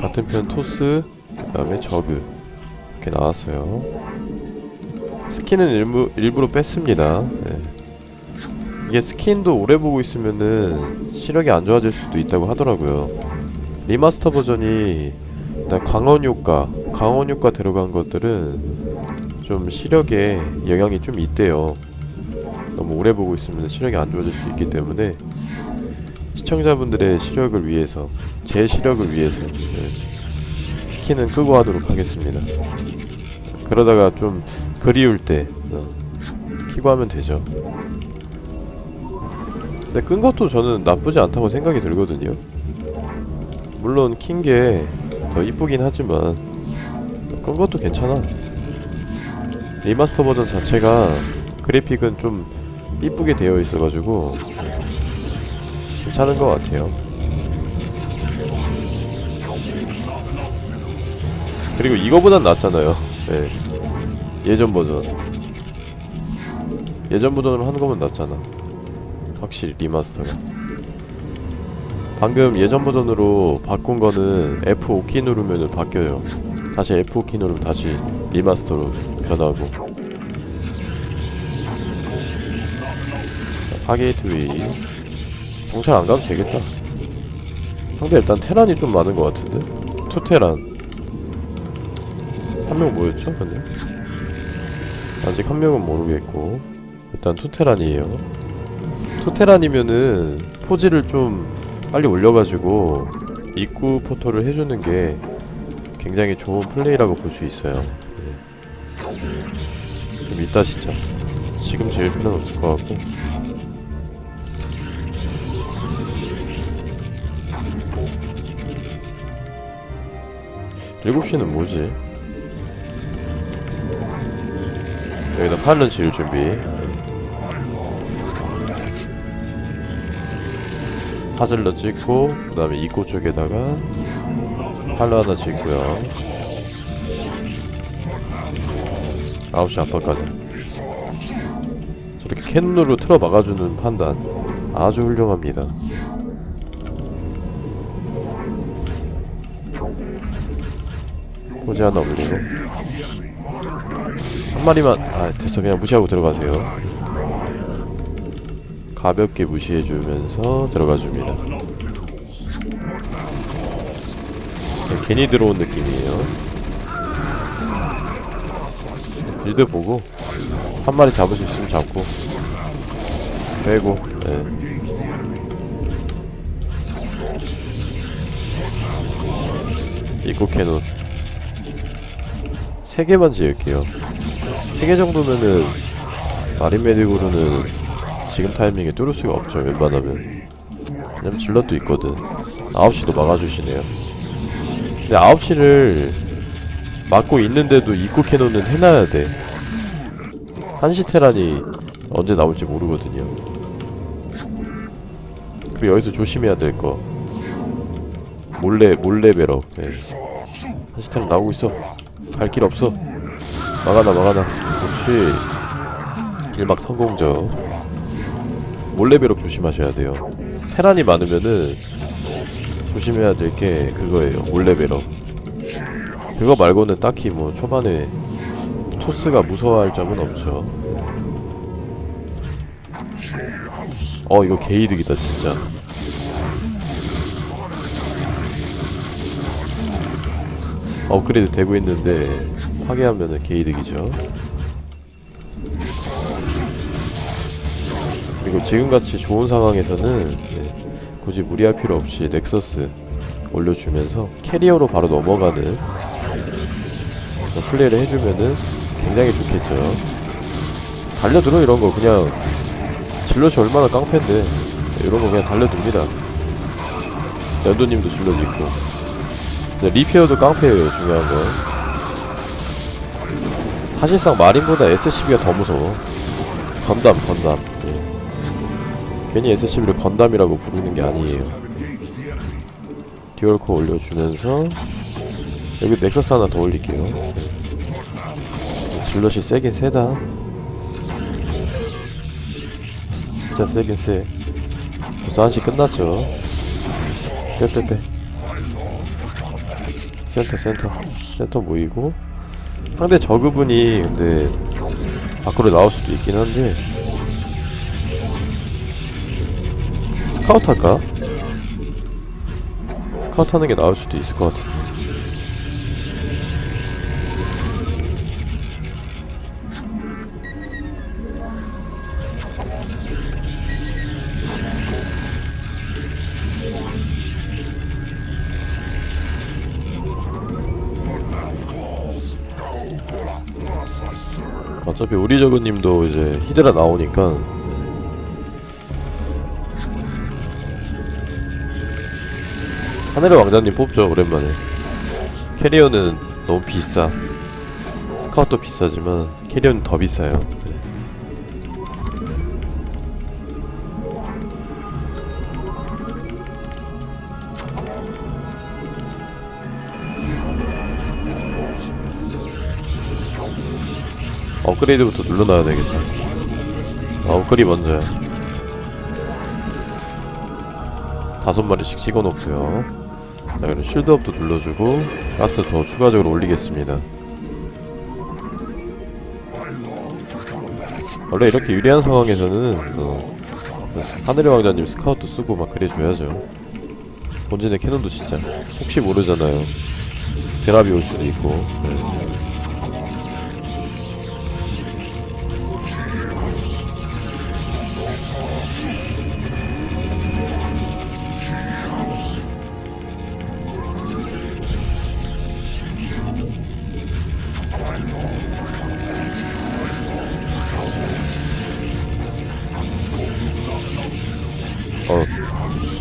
같은 편 토스 그 다음에 저그 이렇게 나왔어요. 스킨은 일부, 일부러 뺐습니다. 네. 이게 스킨도 오래 보고 있으면은 시력이 안 좋아질 수도 있다고 하더라고요. 리마스터 버전이 일단 광원 효과 광원 효과 들어간 것들은 좀 시력에 영향이 좀 있대요. 너무 오래 보고 있으면 시력이 안 좋아질 수 있기 때문에 시청자분들의 시력을 위해서 제 시력을 위해서 네, 스킨은 끄고 하도록 하겠습니다. 그러다가 좀 그리울 때 어, 키고 하면 되죠. 근데 끈 것도 저는 나쁘지 않다고 생각이 들거든요. 물론 킨 게 더 이쁘긴 하지만 끈 것도 괜찮아. 리마스터 버전 자체가 그래픽은 좀 이쁘게 되어 있어가지고 괜찮은 것 같아요. 그리고 이거보단 낫잖아요. 네. 예전 버전. 예전 버전으로 하는 거면 낫잖아. 확실히 리마스터가. 방금 예전 버전으로 바꾼 거는 F5 키 누르면 바뀌어요. 다시 F5 키 누르면 다시 리마스터로 변하고. 4게이트 웨이. 정찰 안 가도 되겠다. 상대 일단 테란이 좀 많은 것 같은데? 투테란. 한 명 뭐였죠, 근데? 아직 한 명은 모르겠고. 일단 투테란이에요. 투테란이면은 포지를 좀 빨리 올려가지고 입구 포토를 해주는 게 굉장히 좋은 플레이라고 볼 수 있어요. 네. 좀 이따 진짜. 지금 제일 필요는 없을 것 같고. 7시는 뭐지? 여기다 팔런 지을 준비. 사질러 찍고 그 다음에 입구 쪽에다가 팔러 하나 짓고요. 9시 안팎까지. 저렇게 캔으로 틀어 막아주는 판단 아주 훌륭합니다. 호지 하나 올리고 한 마리만 아 됐어 그냥 무시하고 들어가세요 가볍게 무시해주면서 들어가줍니다 네, 괜히 들어온 느낌이에요 빌드 보고 한 마리 잡을 수 있으면 잡고 빼고 네. 입구 캐논 세 개만 지을게요. 세개 정도면은 마린 메딕으로는 지금 타이밍에 뚫을 수가 없죠. 웬만하면. 왜냐면 질럿도 있거든. 9시도 막아주시네요. 근데 9시를 막고 있는데도 입구 캐논은 해놔야 돼. 한시 테란이 언제 나올지 모르거든요. 그리고 여기서 조심해야 될 거. 몰래 몰래 배럭. 네. 한시 테란 나오고 있어. 갈 길 없어 막아놔 막아놔. 그렇지 일막 성공적. 몰래배럭 조심하셔야 돼요. 테란이 많으면은 조심해야 될 게 그거예요 몰래배럭 그거 말고는 딱히 뭐 초반에 토스가 무서워할 점은 없죠. 어 이거 개이득이다 진짜. 업그레이드 되고 있는데 파괴하면은 개이득이죠. 그리고 지금같이 좋은 상황에서는 네, 굳이 무리할 필요 없이 넥서스 올려주면서 캐리어로 바로 넘어가는 플레이를 해주면은 굉장히 좋겠죠. 달려들어 이런 거 그냥 질럿이 얼마나 깡패인데 이런 거 그냥 달려듭니다. 연도님도 질럿 있고 네, 리페어도 깡패예요 중요한 건 사실상 마린보다 SCB가 더 무서워. 건담 건담. 예. 괜히 SCB를 건담이라고 부르는 게 아니에요. 듀얼코 올려주면서 여기 넥서스 하나 더 올릴게요. 예. 질럿이 세긴 세다. 진짜 세긴 세. 벌써 한시 끝났죠? 빼빼빼. 센터 센터. 센터 모이고 상대 저그분이 근데 밖으로 나올 수도 있긴 한데 스카우트 할까? 스카우트 하는 게 나을 수도 있을 것 같은데 어차피 우리 저그님도 이제 히드라 나오니까. 하늘의 왕자님 뽑죠 오랜만에. 캐리어는 너무 비싸. 스카웃도 비싸지만 캐리어는 더 비싸요 업그레이드부터 눌러놔야 되겠다. 아, 업그레이드 먼저야 다섯 마리씩 찍어놓고요. 자 그럼 쉴드업도 눌러주고 가스 더 추가적으로 올리겠습니다. 원래 이렇게 유리한 상황에서는 어, 하늘의 왕자님 스카우트 쓰고 막 그래줘야죠. 본진의 캐논도 진짜 혹시 모르잖아요. 드랍이 올 수도 있고. 네.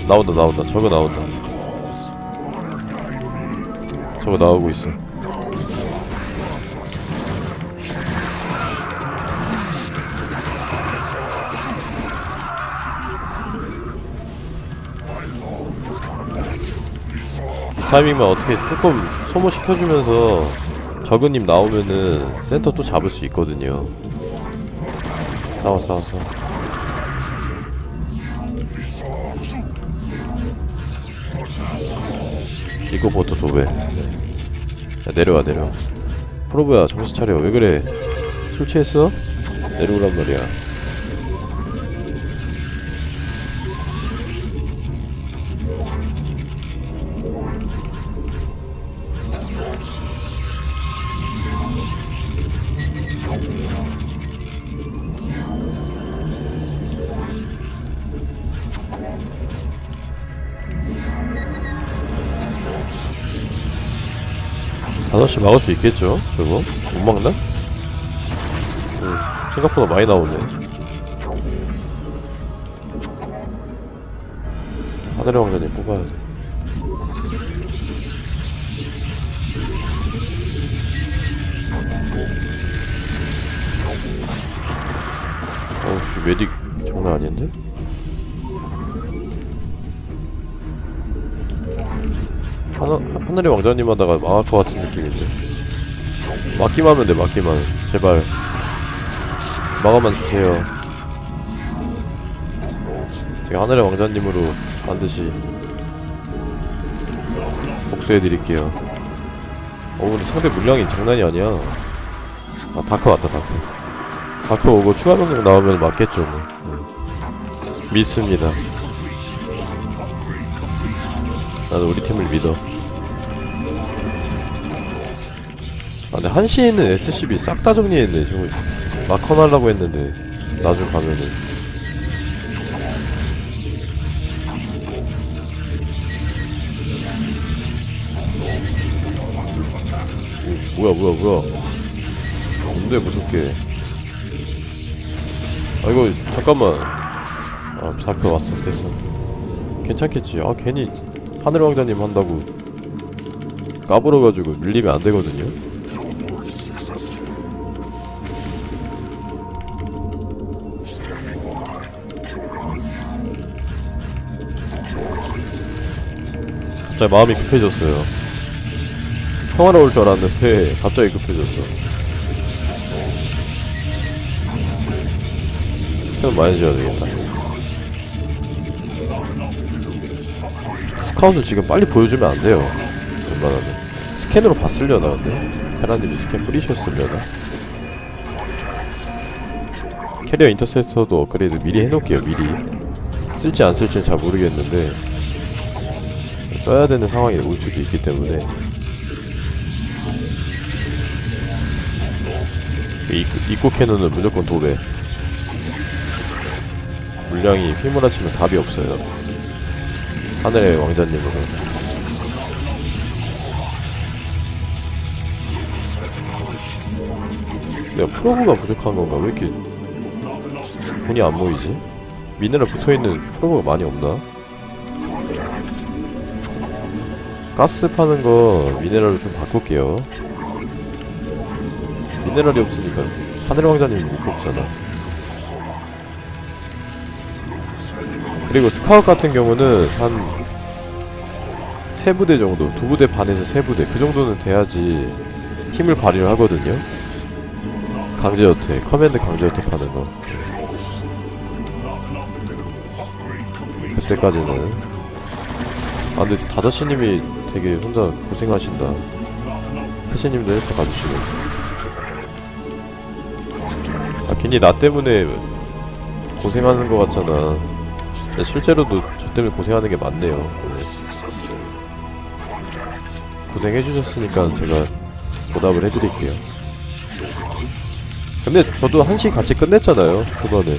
나온다 나온다. 저거 나온다. 저거 나오고 있어. 타이밍만 어떻게 조금 소모시켜주면서 저그님 나오면은 센터 또 잡을 수 있거든요. 싸워 싸워 싸워 이거부터 도배 네. 야, 내려와 내려와 프로브야 정신 차려 왜 그래 술 취했어? 내려오란 말이야 다섯 시 막을 수 있겠죠? 저거? 못 막나? 응, 생각보다 많이 나오네. 하늘의 왕자님 뽑아야 돼. 어우씨, 메딕 장난 아닌데? 하나, 하늘의 왕자님 하다가 망할 것 같은 느낌인데. 막기만 하면 돼 막기만. 제발. 막아만 주세요. 제가 하늘의 왕자님으로 반드시 복수해드릴게요. 어 근데 상대 물량이 장난이 아니야. 아 다크 왔다 다크. 다크 오고 추가 병력 나오면 맞겠죠 뭐. 응. 믿습니다. 나는 우리 팀을 믿어. 아, 근데 한시에는 SCB 싹 다 정리했네. 지금 마컨 하려고 했는데 나중 가면은. 오씨, 뭐야, 뭐야, 뭐야. 뭔데 무섭게. 아 이거 잠깐만. 아 다크 왔어, 됐어. 괜찮겠지. 아 괜히 하늘 왕자님 한다고 까불어가지고 밀리면 안 되거든요. 갑자기 마음이 급해졌어요. 평화로울 줄 알았는데 갑자기 급해졌어. 좀 많이 지어야 되겠다. 스카웃을 지금 빨리 보여주면 안 돼요. 웬만하면. 스캔으로 봤으려나 근데 테라님이 스캔 뿌리셨으려나 캐리어 인터셉터도 업그레이드 미리 해놓을게요 미리 쓸지 안 쓸지는 잘 모르겠는데 써야 되는 상황이 올 수도 있기 때문에 입구, 입구 캐논은 무조건 도배 물량이 휘몰아치면 답이 없어요 하늘의 왕자님으로 내가 프로브가 부족한 건가? 왜 이렇게 돈이 안 모이지? 미네랄 붙어있는 프로브가 많이 없나? 가스 파는 거 미네랄로 좀 바꿀게요 미네랄이 없으니까 하늘의 왕자님이 못 뽑잖아 그리고 스카웃 같은 경우는 한세 부대 정도, 두 부대 반에서 세 부대 그 정도는 돼야지 힘을 발휘를 하거든요. 강제 어택, 커맨드 강제 어택 하는 거. 그때까지는. 아 근데 다다씨님이 되게 혼자 고생하신다. 태씨님도 헬프 가주시고. 아 괜히 나 때문에 고생하는 거 같잖아. 근데 실제로도 저 때문에 고생하는 게 많네요. 네. 고생해주셨으니까 제가 보답을 해드릴게요. 근데 저도 한시 같이 끝냈잖아요, 초반에.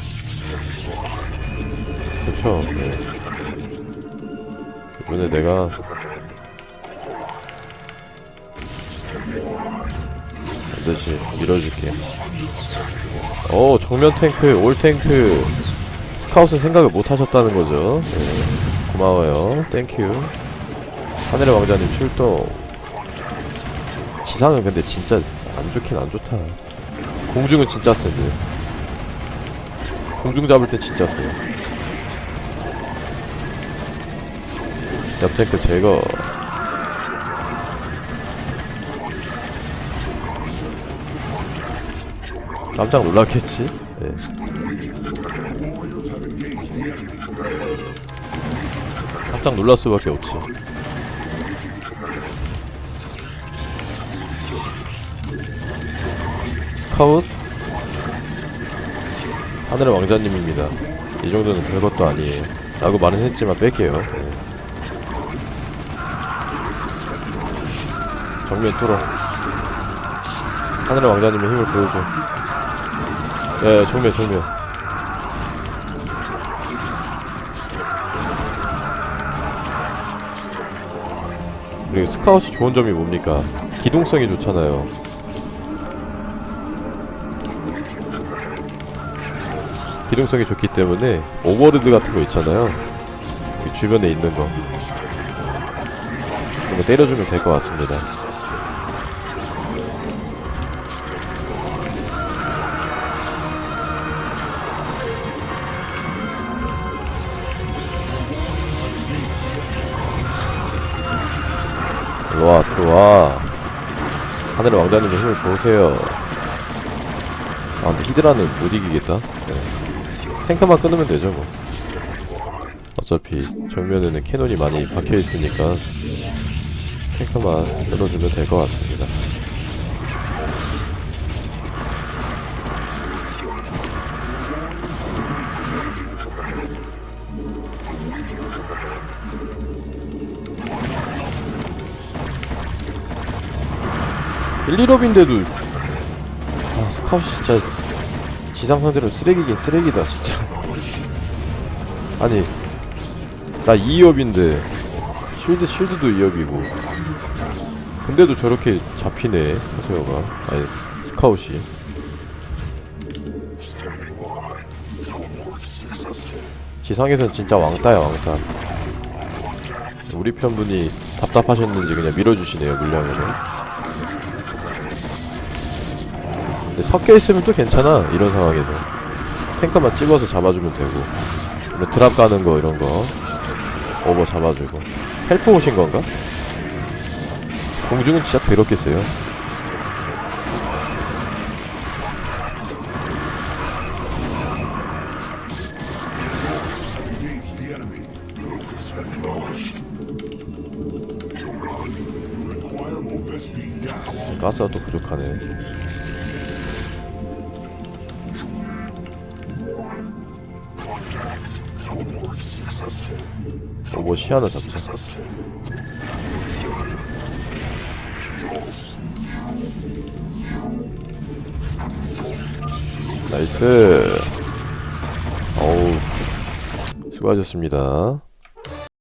그렇죠. 네. 이번에 내가 반드시 밀어줄게. 어, 정면 탱크, 올 탱크, 스카웃은 생각을 못 하셨다는 거죠. 네. 고마워요. 땡큐. 하늘의 왕자님 출동. 지상은 근데 진짜 안 좋긴 안 좋다. 공중은 진짜 센데. 공중 잡을 때 진짜 세요. 옆 탱크 제거. 깜짝 놀랐겠지? 예. 깜짝 놀랄 수밖에 없지. 스카웃 하늘의 왕자님입니다. 이 정도는 별것도 아니에요. 라고 말은 했지만 뺄게요. 네. 정면 뚫어. 하늘의 왕자님의 힘을 보여줘. 예, 정면, 정면. 그리고 스카웃이 좋은 점이 뭡니까? 기동성이 좋잖아요. 기동성이 좋기 때문에 오버로드 같은 거 있잖아요. 주변에 있는 거. 이거 때려주면 될 것 같습니다. 들어와. 하늘의 왕자님의 힘을 보세요. 아 근데 히드라는 못 이기겠다? 네. 탱크만 끊으면 되죠 뭐. 어차피 정면에는 캐논이 많이 박혀있으니까 탱크만 끊어주면 될 것 같습니다 일리럽인데도 아 스카웃 진짜 지상 상대로 쓰레기긴 쓰레기다 진짜. 아니 나 2업인데 쉴드 쉴드도 2업이고. 근데도 저렇게 잡히네 허세어가. 아니 스카웃이. 지상에선 진짜 왕따야 왕따. 우리 편분이 답답하셨는지 그냥 밀어주시네요 물량으로 근데 섞여 있으면 또 괜찮아 이런 상황에서. 탱크만 찍어서 잡아주면 되고. 뭐 드랍 가는 거 이런 거. 오버 잡아주고. 헬프 오신 건가? 공중은 진짜 더럽게 세요. 가스가 또 부족하네 오버시 하나 잡자. 나이스. 어우 수고하셨습니다